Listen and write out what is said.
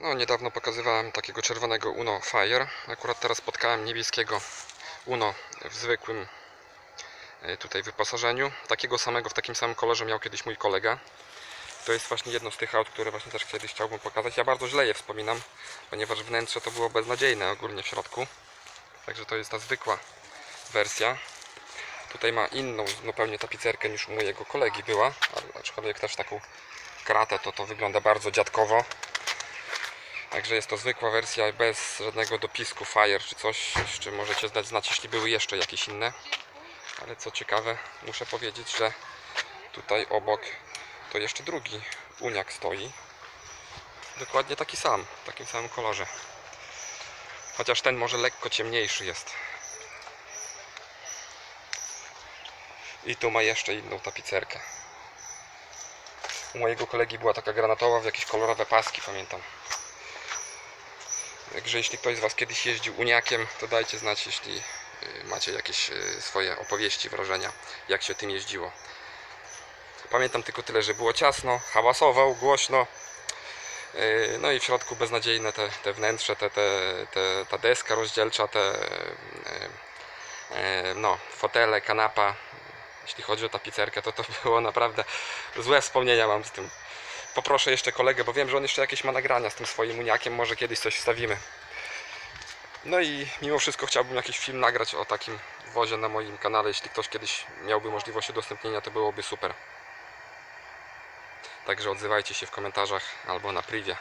No, niedawno pokazywałem takiego czerwonego Uno Fire. Akurat teraz spotkałem niebieskiego Uno w zwykłym e, tutaj wyposażeniu. Takiego samego w takim samym kolorze miał kiedyś mój kolega. To jest właśnie jedno z tych aut, które właśnie też kiedyś chciałbym pokazać. Ja bardzo źle je wspominam, ponieważ wnętrze to było beznadziejne ogólnie w środku. Także to jest ta zwykła wersja. Tutaj ma inną zupełnie tapicerkę niż u mojego kolegi była, aczkolwiek też taką kratę to to wygląda bardzo dziadkowo. Także jest to zwykła wersja bez żadnego dopisku Fire czy coś, z czym możecie zdać znać, jeśli były jeszcze jakieś inne. Ale co ciekawe, muszę powiedzieć, że tutaj obok to jeszcze drugi uniak stoi. Dokładnie taki sam, w takim samym kolorze. Chociaż ten może lekko ciemniejszy jest. I tu ma jeszcze inną tapicerkę. U mojego kolegi była taka granatowa w jakieś kolorowe paski, pamiętam. Także jeśli ktoś z Was kiedyś jeździł uniakiem, to dajcie znać, jeśli y, macie jakieś y, swoje opowieści, wrażenia, jak się tym jeździło. Pamiętam tylko tyle, że było ciasno, hałasował, głośno. Yy, No i w środku beznadziejne te, te wnętrze, te, te, te, ta deska rozdzielcza, te no, fotele, kanapa. Jeśli chodzi o tapicerkę, to to było naprawdę złe wspomnienia mam z tym. Poproszę jeszcze kolegę, bo wiem, że on jeszcze jakieś ma nagrania z tym swoim uniakiem, może kiedyś coś wstawimy. No i mimo wszystko chciałbym jakiś film nagrać o takim wozie na moim kanale. Jeśli ktoś kiedyś miałby możliwość udostępnienia, to byłoby super. Także odzywajcie się w komentarzach albo na privie.